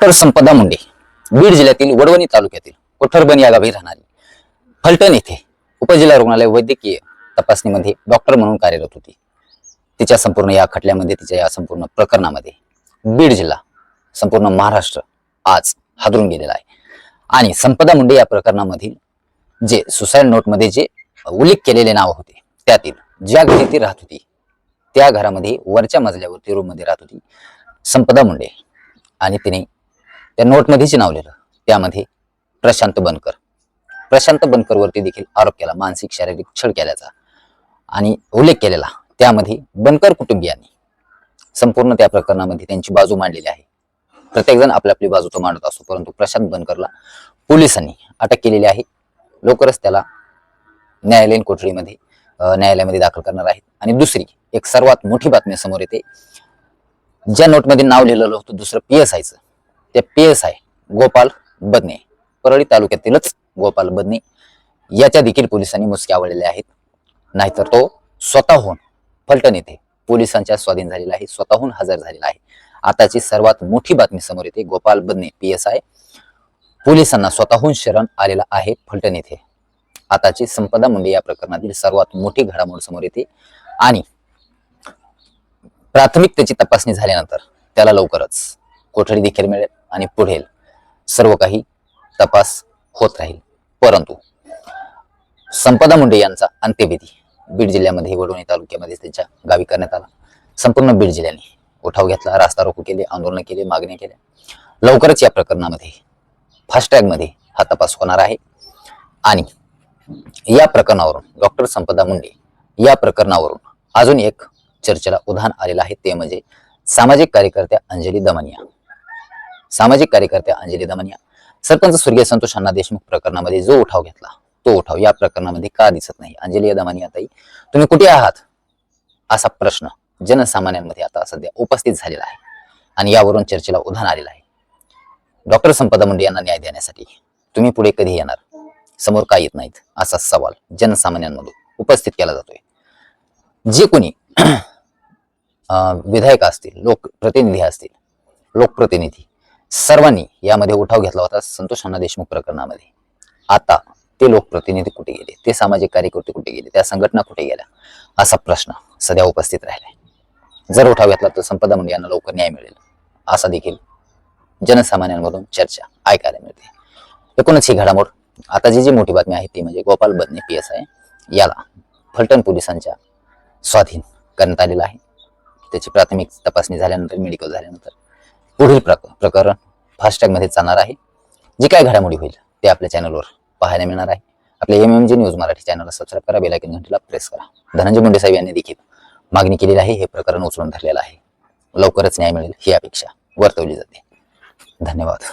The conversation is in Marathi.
डॉक्टर संपदा मुंडे बीड जिल्ह्यातील वडवणी तालुक्यातील कोठरबन या गावी राहणारी फलटण येथे उपजिल्हा रुग्णालय वैद्यकीय तपासणीमध्ये डॉक्टर म्हणून कार्यरत होती. तिच्या संपूर्ण या खटल्यामध्ये तिच्या या संपूर्ण प्रकरणामध्ये बीड जिल्हा संपूर्ण महाराष्ट्र आज हादरून गेलेला आहे. आणि संपदा मुंडे या प्रकरणामधील जे सुसाईड नोटमध्ये जे उल्लेख केलेले नाव होते त्यातील ज्या घरी ती राहत होती त्या घरामध्ये वरच्या मजल्यावरती रूममध्ये राहत होती संपदा मुंडे. आणि तिने त्या नोटमध्ये जे नाव लिहिलं त्यामध्ये प्रशांत बनकर. प्रशांत बनकरवरती देखील आरोप केला. मानसिक शारीरिक छळ केल्याचा. आणि उल्लेख केलेला. त्यामध्ये बनकर कुटुंबियांनी संपूर्ण त्या प्रकरणामध्ये त्यांची बाजू मांडलेली आहे. प्रत्येकजण आपली आपली बाजू तो मांडत असतो. परंतु प्रशांत बनकरला पोलिसांनी अटक केलेली आहे. लवकरच त्याला न्यायालयीन कोठडीमध्ये न्यायालयामध्ये दाखल करणार आहेत. आणि दुसरी एक सर्वात मोठी बातमी समोर येते. ज्या नोटमध्ये नाव लिहिलेलं होतं दुसरं पी एस आयचं. ते P S I Gopal Badne Parli तालुक्यातीलच Gopal Badne याच्या देखील पोलिसांनी मुसक्या आवडलेल्या आहेत. नाहीतर तो स्वतःहून फलटण येथे पोलिसांच्या स्वाधीन झालेला आहे स्वतःहून हजर झालेला आहे. आताची सर्वात मोठी बातमी समोर येते Gopal Badne P S I पोलिसांना स्वतःहून शरण आलेला आहे फलटण येथे. आताची संपदा मुंडे या प्रकरणातील सर्वात मोठी घडामोड समोर येते. आणि प्राथमिक त्याची तपासणी झाल्यानंतर त्याला लवकरच कोठडी देखील मिळेल. आणि पुढील सर्व काही तपास होत राहील. परंतु संपदा मुंडे यांचा अंत्यविधी बीड जिल्ह्यामध्ये वडोणी तालुक्यामध्ये त्यांच्या गावी करण्यात आला. संपूर्ण बीड जिल्ह्याने उठाव घेतला रास्ता रोको केले आंदोलन केले मागण्या केल्या. लवकरच या प्रकरणामध्ये फास्टॅगमध्ये हा तपास होणार आहे. आणि या प्रकरणावरून डॉक्टर संपदा मुंडे या प्रकरणावरून अजून एक चर्चेला उधाण आलेलं आहे. ते म्हणजे सामाजिक कार्यकर्त्या अंजली दमनिया. सामाजिक कार्यकर्त्या अंजली दमनिया सरपंच स्वर्गीय संतोष अण्णा देशमुख प्रकरणामध्ये जो उठाव घेतला तो उठाव या प्रकरणामध्ये का दिसत नाही? अंजली दमनिया ताई तुम्ही कुठे आहात? असा प्रश्न जनसामान्यांमध्ये आता सध्या उपस्थित झालेला आहे आणि यावरून चर्चेला उधाण आलेलं आहे. डॉक्टर संपदा मुंडे यांना न्याय देण्यासाठी तुम्ही पुढे कधी येणार? समोर का येत नाहीत? असा सवाल जनसामान्यांमधून उपस्थित केला जातोय. जे कोणी अं, विधायक असतील लोकप्रतिनिधी असतील लोकप्रतिनिधी सर्वांनी यामध्ये उठाव घेतला होता संतोष अण्णा देशमुख प्रकरणामध्ये. आता ते लोकप्रतिनिधी कुठे गेले? ते सामाजिक कार्यकर्ते कुठे गेले? त्या संघटना कुठे गेल्या? असा प्रश्न सध्या उपस्थित राहिलाय. जर उठाव घेतला तर संपदा मुंडे यांना लवकर न्याय मिळेल. असा देखील जनसामान्यांमधून चर्चा ऐकायला मिळते. एकूणच ही घडामोड आता जी जी मोठी बातमी आहे ती म्हणजे Gopal Badne P S I याला फलटण पोलिसांच्या स्वाधीन करण्यात आलेला आहे. त्याची प्राथमिक तपासणी झाल्यानंतर मेडिकल झाल्यानंतर पुढील प्रक प्रकरण फास्टॅगमध्ये चालणार आहे. जी काय घडामोडी होईल ते आपल्या चॅनलवर पाहायला मिळणार आहे. आपल्या M M G news Marathi चॅनलला सबस्क्राईब करा बेलायकन घंटीला प्रेस करा. धनंजय मुंडे साहेब यांनी देखील मागणी केलेली आहे हे प्रकरण उचलून धरलेलं आहे. लवकरच न्याय मिळेल ही अपेक्षा वर्तवली जाते. धन्यवाद.